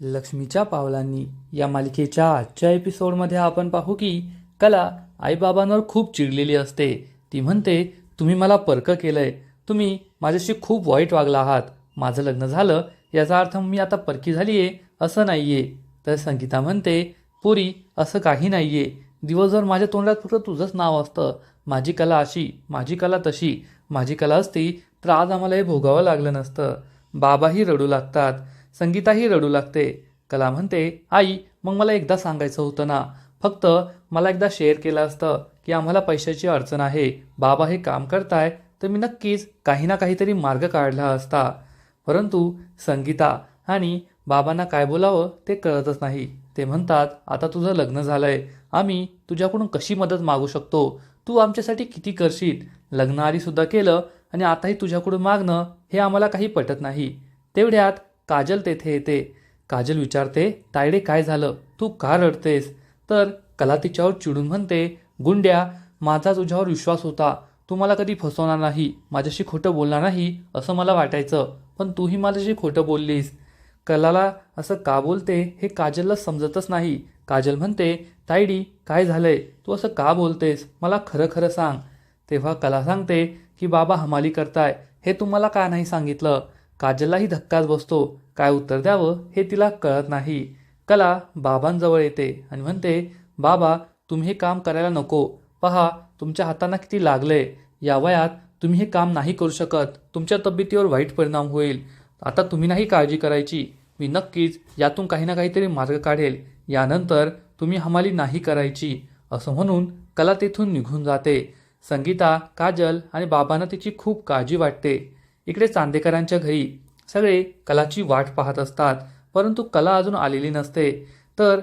लक्ष्मीच्या पावलांनी या मालिकेच्या आजच्या एपिसोडमध्ये आपण पाहू की कला आईबाबांवर खूप चिडलेली असते. ती म्हणते तुम्ही मला परकं केलंय. तुम्ही माझ्याशी खूप वाईट वागला आहात. माझं लग्न झालं. याचा अर्थ मी आता परकी झाली आहे असं नाही आहे तर संगीता म्हणते पुरी असं काही नाही आहे दिवसभर माझ्या तोंडात फक्त तुझंच नाव असतं. माझी कला अशी माझी कला तशी. माझी कला असती तर आज आम्हाला हे भोगावं लागलं नसतं. बाबाही रडू लागतात. संगीताही रडू लागते. कला म्हणते आई मग मला एकदा सांगायचं होतं ना. फक्त मला एकदा शेअर केलं असतं की आम्हाला पैशाची अडचण आहे. बाबा हे काम करताय तर मी नक्कीच काही ना काहीतरी मार्ग काढला असता. परंतु संगीता आणि बाबांना काय बोलावं ते कळतच नाही. ते म्हणतात आता तुझं लग्न झालंय. आम्ही तुझ्याकडून कशी मदत मागू शकतो? तू आमच्यासाठी किती करशील? लग्न केलं आणि आताही तुझ्याकडून मागणं हे आम्हाला काही पटत नाही. तेवढ्यात काजल तेथे येते. काजल विचारते तायडे काय झालं? तू का रडतेस? तर कला तिच्यावर चिडून म्हणते गुंड्या माझा तुझ्यावर विश्वास होता. तू मला कधी फसवणार नाही माझ्याशी खोटं बोलणार नाही असं मला वाटायचं. पण तूही माझ्याशी खोटं बोललीस. कलाला असं का बोलते हे काजलला समजतच नाही. काजल म्हणते तायडी काय झालंय? तू असं का बोलतेस? मला खरं खरं सांग. तेव्हा कला सांगते की बाबा हमाली करताय. हे तुम्हाला का नाही सांगितलं? काजललाही धक्काच बसतो. काय उत्तर द्यावं हे तिला कळत नाही. कला बाबांजवळ येते आणि म्हणते बाबा तुम्ही हे काम करायला नको. पहा तुमच्या हातांना किती लागलंय. या वयात तुम्ही हे काम नाही करू शकत. तुमच्या तब्येतीवर वाईट परिणाम होईल. आता तुम्ही नाही काळजी करायची. मी नक्कीच यातून काही ना काहीतरी मार्ग काढेल. यानंतर तुम्ही हमाली नाही करायची. असं म्हणून कला तेथून निघून जाते. संगीता काजल आणि बाबांना तिची खूप काळजी वाटते. इकडे चांदेकरांच्या घरी सगळे कलाची वाट पाहत असतात परंतु कला अजून आलेली नसते. तर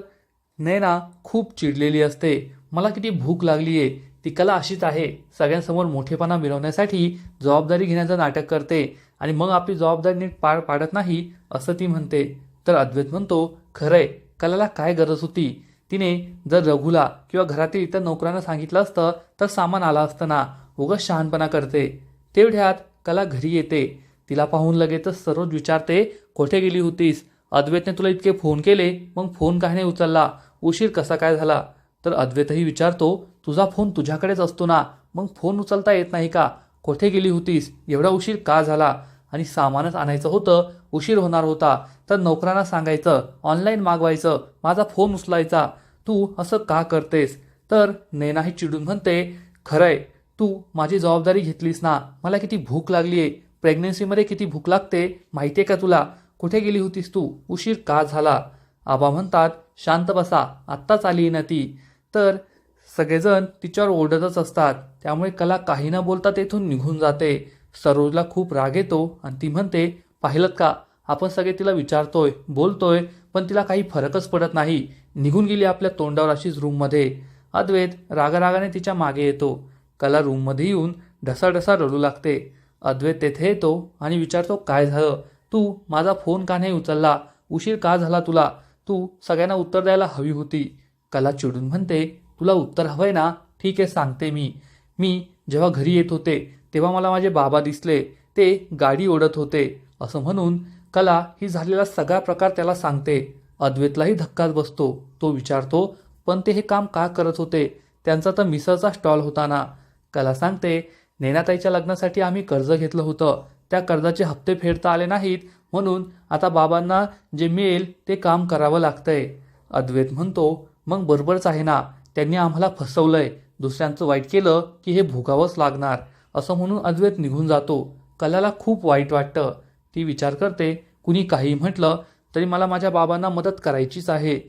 नैना खूप चिडलेली असते. मला किती भूक लागली आहे ती कला अशीच आहे. सगळ्यांसमोर मोठेपणा मिळवण्यासाठी जबाबदारी घेण्याचं नाटक करते आणि मग आपली जबाबदारी नीट पार पाडत नाही असं ती म्हणते. तर अद्वैत म्हणतो खरंय कलाला काय गरज होती? तिने जर रघुला किंवा घरातील इतर नोकरांना सांगितलं असतं तर सामान आलं असतं ना. उगाच शहाणपणा करते. तेवढ्यात कला घरी येते. तिला पाहून लगेचच सरोज विचारते कोठे गेली होतीस? अद्वैतने तुला इतके फोन केले मग फोन का नाही उचलला? उशीर कसा काय झाला? तर अद्वैतही विचारतो तुझा फोन तुझ्याकडेच असतो ना? मग फोन उचलता येत नाही का? कोठे गेली होतीस? एवढा उशीर का झाला? आणि सामानच आणायचं होतं उशीर होणार होता. तर नोकरांना सांगायचं ऑनलाईन मागवायचं माझा फोन उचलायचा. तू असं का करतेस? तर नेनाही चिडून म्हणते खरंय तू माझी जबाबदारी घेतलीस ना? मला किती भूक लागली आहे. प्रेग्नन्सीमध्ये किती भूक लागते? माहिती आहे का तुला? कुठे गेली होतीस तू? उशीर का झाला? आबा म्हणतात शांत बसा. आत्ताच आली ना ती. तर सगळेजण तिच्यावर ओरडतच असतात. त्यामुळे कला काही न बोलता तेथून निघून जाते. सरोजला खूप राग येतो आणि ती म्हणते पाहिलं का? आपण सगळे तिला विचारतोय बोलतोय पण तिला काही फरकच पडत नाही. निघून गेली आपल्या तोंडावर अशीच रूममध्ये अद्वैत रागारागाने तिच्यामागे येतो. कला रूममध्ये येऊन ढसाढसा रडू लागते. अद्वैत तेथे येतो आणि विचारतो काय झालं? तू माझा फोन का नाही उचलला? उशीर का झाला तुला? तू सगळ्यांना उत्तर द्यायला हवी होती. कला चिडून म्हणते तुला उत्तर हवंय ना? ठीक आहे सांगते मी. मी जेव्हा घरी येत होते तेव्हा मला माझे बाबा दिसले. ते गाडी ओढत होते. असं म्हणून कला ही झालेला सगळा प्रकार त्याला सांगते. अद्वैतलाही धक्काच बसतो. तो विचारतो पण ते हे काम का करत होते? त्यांचा तर मिसळचा स्टॉल होता ना. कला सांगते नेनाताईच्या लग्नासाठी आम्ही कर्ज घेतलं होतं. त्या कर्जाचे हप्ते फेडता आले नाहीत. म्हणून आता बाबांना जे मिळेल ते काम करावं लागतंय. अद्वैत म्हणतो मग बरोबरच आहे ना. त्यांनी आम्हाला फसवलंय. दुसऱ्यांचं वाईट केलं की हे भोगावंच लागणार. असं म्हणून अद्वैत निघून जातो. कलाला खूप वाईट वाटतं. ती विचार करते कुणी काही म्हटलं तरी मला माझ्या बाबांना मदत करायचीच आहे.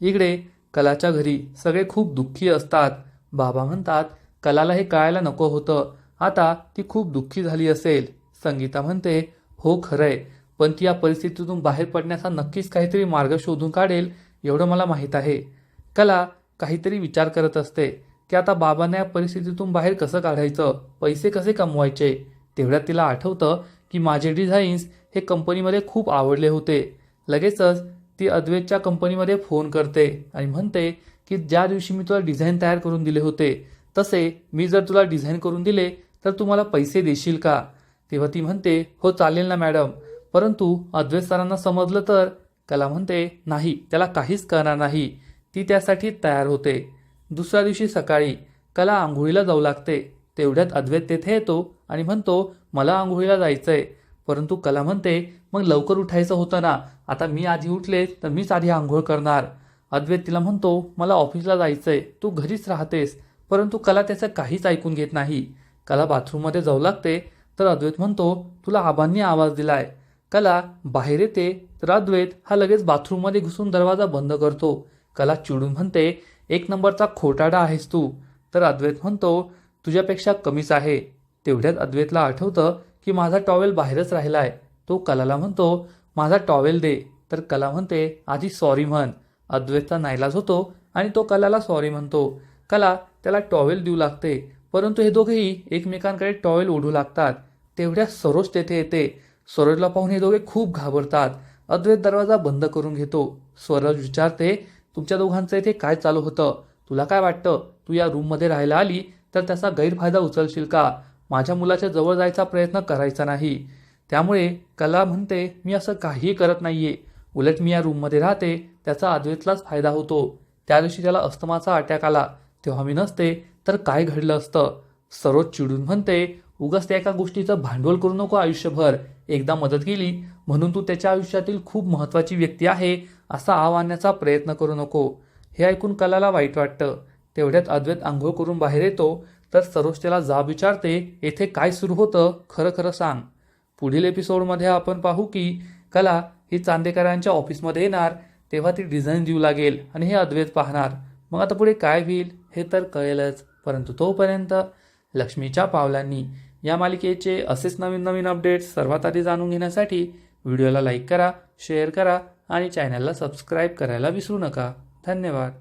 इकडे कलाच्या घरी सगळे खूप दुःखी असतात. बाबा म्हणतात कलाला हे कळायला नको होतं. आता ती खूप दुःखी झाली असेल. संगीता म्हणते हो खरंय. पण ती या परिस्थितीतून बाहेर पडण्याचा नक्कीच काहीतरी मार्ग शोधून काढेल एवढं मला माहीत आहे. कला काहीतरी विचार करत असते की आता बाबांना या परिस्थितीतून बाहेर कसं काढायचं? पैसे कसे कमवायचे? तेवढ्यात तिला आठवतं की माझे डिझाईन्स हे कंपनीमध्ये खूप आवडले होते. लगेचच ती अद्वैतच्या कंपनीमध्ये फोन करते आणि म्हणते की ज्या दिवशी मी तुला डिझाईन तयार करून दिले होते तसे मी जर तुला डिझाईन करून दिले तर तू मला पैसे देशील का? तेव्हा ती म्हणते हो चालेल ना मॅडम परंतु अद्वैत सरांना समजलं तर? कला म्हणते नाही त्याला काहीच करणार नाही. ती त्यासाठी तयार होते. दुसऱ्या दिवशी सकाळी कला आंघोळीला जाऊ लागते. तेवढ्यात अद्वैत तेथे येतो आणि म्हणतो मला आंघोळीला जायचंय. परंतु कला म्हणते मग लवकर उठायचं होतं ना. आता मी आधी उठले तर मीच आधी आंघोळ करणार. अद्वैत तिला म्हणतो मला ऑफिसला जायचंय. तू घरीच राहतेस. परंतु कला त्याचं काहीच ऐकून घेत नाही. कला बाथरूममध्ये जाऊ लागते तर अद्वैत म्हणतो तुला आबांनी आवाज दिलाय. कला बाहेर येते तर अद्वैत हा लगेच बाथरूममध्ये घुसून दरवाजा बंद करतो. कला चिडून म्हणते एक नंबरचा खोटाडा आहेस तू. तर अद्वैत म्हणतो तुझ्यापेक्षा कमीच आहे. तेवढ्यात अद्वैतला आठवतं की माझा टॉवेल बाहेरच राहिलाय. तो कलाला म्हणतो माझा टॉवेल दे. तर कला म्हणते आधी सॉरी म्हण. अद्वैतचा नाईलाज होतो आणि तो कलाला सॉरी म्हणतो. कला त्याला टॉवेल देऊ लागते. परंतु हे दोघेही एकमेकांकडे टॉवेल ओढू लागतात. तेवढ्या सरोज तेथे येते. सरोजला पाहून हे दोघे खूप घाबरतात. अद्वैत दरवाजा बंद करून घेतो. स्वरज विचारते तुमच्या दोघांचं इथे काय चालू होतं? तुला काय वाटतं? तू या रूममध्ये राहायला आली तर त्याचा गैरफायदा उचलशील का? माझ्या मुलाच्या जवळ जायचा प्रयत्न करायचा नाही. त्यामुळे कला म्हणते मी असं काहीही करत नाहीये. उलट मी या रूममध्ये राहते. त्याचा अद्वैतलाच फायदा होतो. त्या दिवशी त्याला अस्तमाचा अटॅक आला. तेव्हा मी नसते. तर काय घडलं असतं? सरोज चिडून म्हणते उगाच त्या एका गोष्टीचं भांडवल करू नको आयुष्यभर. एकदा मदत केली म्हणून तू त्याच्या आयुष्यातील खूप महत्त्वाची व्यक्ती आहे असा आव आणण्याचा प्रयत्न करू नको. हे ऐकून कलाला वाईट वाटतं. तेवढ्यात अद्वैत आंघोळ करून बाहेर येतो. तर सरोज त्याला जाब विचारते येथे काय सुरू होतं? खरं खरं सांग. पुढील एपिसोडमध्ये आपण पाहू की कला ही चांदेकरांच्या ऑफिसमध्ये येणार तेव्हा ती डिझाईन देऊ लागेल आणि हे अद्वैत पाहणार. मग आता पुढे काय होईल? हे तर कळेलच. परंतु तोपर्यंत लक्ष्मीच्या पावलांनी या मालिकेचे असेच नवीन नवीन अपडेट्स सर्वात आधी जाणून घेण्यासाठी व्हिडिओला लाईक करा शेअर करा आणि चॅनलला सबस्क्राईब करायला विसरू नका. धन्यवाद.